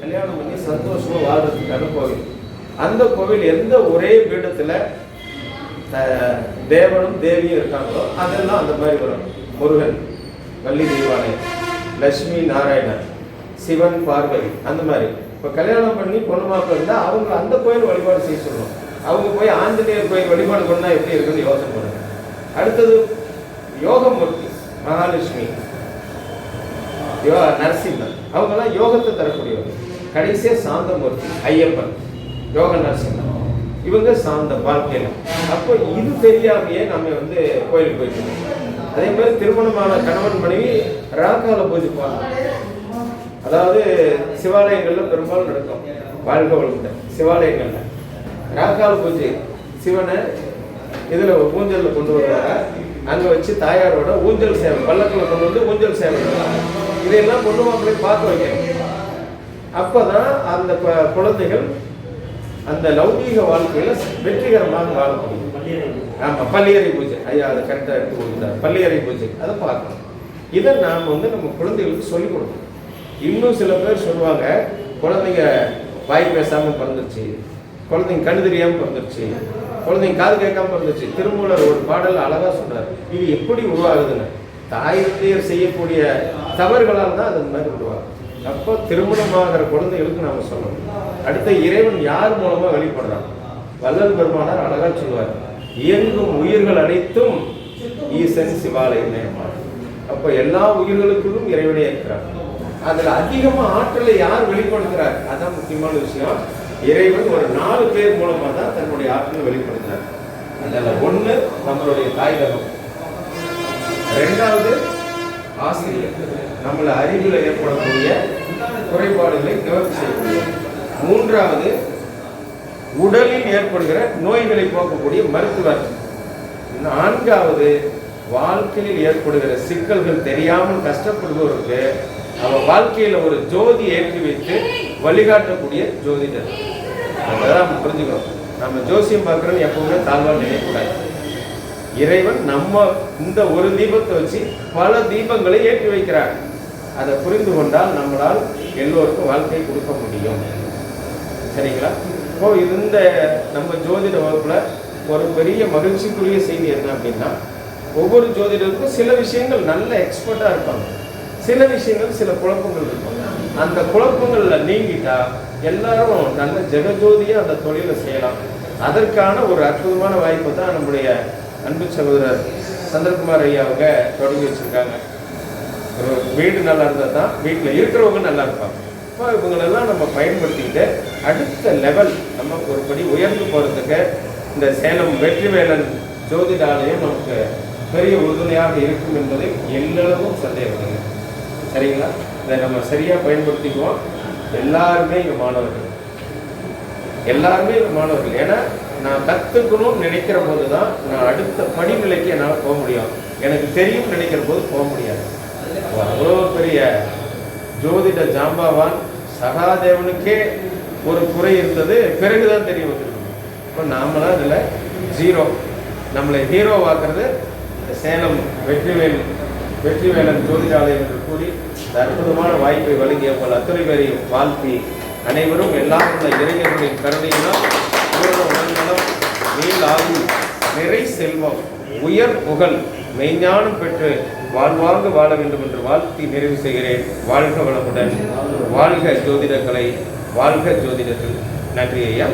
கல்யாணம் பண்ணி சந்தோஷமா வாழ்றதுக்கான கோவில். அந்த கோவில் எந்த ஒரே பீடத்துல தேவனும் தேவியும் இருக்காங்களோ அதெல்லாம் அந்த மாதிரி வரும். முருகன் வள்ளி தெய்வானை லட்சுமி நாராயணன் சிவன் பார்வதி அந்த மாதிரி. இப்போ கல்யாணம் பண்ணி பொண்ணு மாப்பிள்ள இருந்தால் அவங்க அந்த கோயில் வழிபாடு செய்ய சொல்லணும் அவங்க போய் ஆஞ்சநேயர் கோயில் வழிபாடு பண்ணால் எப்படி இருக்குன்னு யோசனை பண்ணுங்க. அடுத்தது யோகமூர்த்தி மகாலட்சுமி யோ நரசிம்மன். அவங்கெல்லாம் யோகத்தை தரக்கூடியவங்க கடைசியாக சாந்தமூர்த்தி ஐயப்பன் யோக நரசிம்மன். இவங்க சாந்த வாழ்க்கையில. அப்போ இது தெரியாமையே நம்ம வந்து கோயிலுக்கு போயிட்டு இருக்கோம். அதே மாதிரி திருமணமான கணவன் மனைவி ராக்கால பூஜை போகலாம் அதாவது சிவாலயங்களில் பெரும்பாலும் நடக்கும். வாழ்க வளமுடன். சிவாலயங்களில். ராக்கால் பூஜை. சிவனை இதில் ஊஞ்சலில் கொண்டு வருவாங்க. அங்கே வச்சு தாயாரோட ஊஞ்சல் சேவை பல்லக்கில் கொண்டு வந்து ஊஞ்சல் சேவை இதையெல்லாம் பொண்ணு மாப்பிள்ளை பார்க்க வைக்கணும். அப்போ தான் அந்த குழந்தைகள் அந்த லௌகீக வாழ்க்கையில் வெற்றிகரமாக வாழ முடியும். ஆமாம் பள்ளியறை பூஜை. ஐயா அதை கரெக்டாக எடுத்து கொடுத்தார். பள்ளியறை பூஜை. அதை பார்க்கணும். இதை நாம் வந்து நம்ம குழந்தைகளுக்கு சொல்லிக் கொடுக்கணும். இன்னும் சில பேர் சொல்லுவாங்க குழந்தைங்க வாய் பேசாமல் பிறந்துருச்சு குழந்தைங்க கண்ணு தெரியாமல் பிறந்துருச்சு குழந்தைங்க காது கேட்காம பிறந்துருச்சு. திருமூலர் ஒரு பாடல் அழகாக சொன்னார் இது எப்படி உருவாகுதுன்னு. தாய் தந்தையர் செய்யக்கூடிய தவறுகளால் தான் அது இந்த மாதிரி உருவாகும் அப்போ திருமணமாகிற குழந்தைகளுக்கு நாம் சொல்லணும். அடுத்த இறைவன் யார் மூலமாக வெளிப்படுறான் வல்லல் பெருமானார் அழகாக சொல்லுவார். இயங்கும் உயிர்கள் அனைத்தும் ஈசன் சிவாலயம் அப்போ எல்லா உயிர்களுக்கும் இறைவனே இருக்கிறார். அதுல அதிகமா ஆற்றலை யார் வெளிப்படுத்துறார் அதான் முக்கியமான விஷயம். இறைவன் ஒரு நாலு பேர் மூலமா தான் தன்னுடைய ஆற்றலை வெளிப்படுத்துறார் அதுல ஒண்ணு நம்மளுடைய தாய்தகம். ரெண்டாவது ஆசிரியர். நம்மள அறிவில் ஏற்படக்கூடிய குறைபாடுகளை நிவர்த்தி செய்யக்கூடிய. மூன்றாவது உடலில் ஏற்படுகிற நோய்களை போக்கக்கூடிய மருத்துவர். நான்காவது வாழ்க்கையில் ஏற்படுகிற சிக்கல்கள் தெரியாமல் கஷ்டப்படுபவருக்கு அவன் வாழ்க்கையில ஒரு ஜோதி ஏற்றி வைத்து வழிகாட்டக்கூடிய ஜோதிடர். அதான் நம்ம புரிஞ்சுக்கணும். நம்ம ஜோசியம் பார்க்கறோன்னு எப்பவுமே தாழ்வா நினைக்கூடாது இறைவன் நம்ம இந்த ஒரு தீபத்தை வச்சு பல தீபங்களை ஏற்றி வைக்கிறார். அதை புரிந்து கொண்டால் நம்மளால் எல்லோருக்கும் வாழ்க்கை கொடுக்க முடியும். சரிங்களா? இப்போ இந்த நம்ம ஜோதிட வகுப்புல ஒரு பெரிய மகிழ்ச்சிக்குரிய செய்தி என்ன அப்படின்னா ஒவ்வொரு ஜோதிடருக்கும் சில விஷயங்கள் நல்ல எக்ஸ்பர்ட்டா இருப்பாங்க. சில விஷயங்கள் சில குழப்பங்கள் இருக்கும். அந்த குழப்பங்கள்ல நீங்கிட்டா எல்லாரும் நல்ல ஜெகஜோதியா அந்த தொழிலை செய்யலாம். அதற்கான ஒரு அற்புதமான வாய்ப்பை தான் நம்முடைய அன்பு சகோதரர் சந்திரகுமார் ஐயா அவங்க தொடங்கி வச்சிருக்காங்க. ஒரு வீடு நல்லா இருந்தால் தான் வீட்டில் இருக்கிறவங்க நல்லா இருப்பாங்க. இப்போ இவங்களெல்லாம் நம்ம பயன்படுத்திக்கிட்டு அடுத்த லெவல் நம்ம ஒரு படி உயர்ந்து போகிறதுக்கு இந்த சேலம் வெற்றிவேலன் ஜோதிடாலயம் நமக்கு பெரிய உறுதுணையாக இருக்கும் என்பதை எல்லளவும் சந்தேகம் இல்லை சரிங்களா? இதை நம்ம சரியாக பயன்படுத்திக்குவோம். எல்லாருமே இங்கே மாணவர்கள். எல்லாருமே இங்கே மாணவர்கள். ஏன்னா நான் கற்றுக்கணும்னு நினைக்கிற போது தான் நான் அடுத்த படிநிலைக்கு என்னால் போக முடியும். எனக்கு தெரியும் நினைக்கிற போது போக முடியாது. அவ்வளோ பெரிய ஜோதிட ஜாம்பாவான் சகாதேவனுக்கே ஒரு குறை இருந்தது. பிறகுதான் தெரிய வந்திருக்கு. இப்போ நாமளாம் அதில் ஜீரோ நம்மளை ஹீரோவாக்குறது சேலம் வெற்றிவேல் வெற்றிவேலன் ஜோதிடாலயம் என்று கூறி அற்புதமான வாய்ப்பை வழங்கிய உங்கள் அத்துறை பேரையும் வாழ்த்தி அனைவரும் எல்லாம் உள்ள இளைஞர்களின் கருணையிலும் பூரண உடல்நலம் நீள் ஆயுள் நிறை செல்வம் உயர் புகழ் மெய்ஞானம் பெற்று வாழ்வாங்க வாழ வேண்டும் என்று வாழ்த்தி நிறைவு செய்கிறேன். வாழ்க வளமுடன். வாழ்க ஜோதிடக்கலை. வாழ்க ஜோதிடத்தில். நன்றி ஐயா.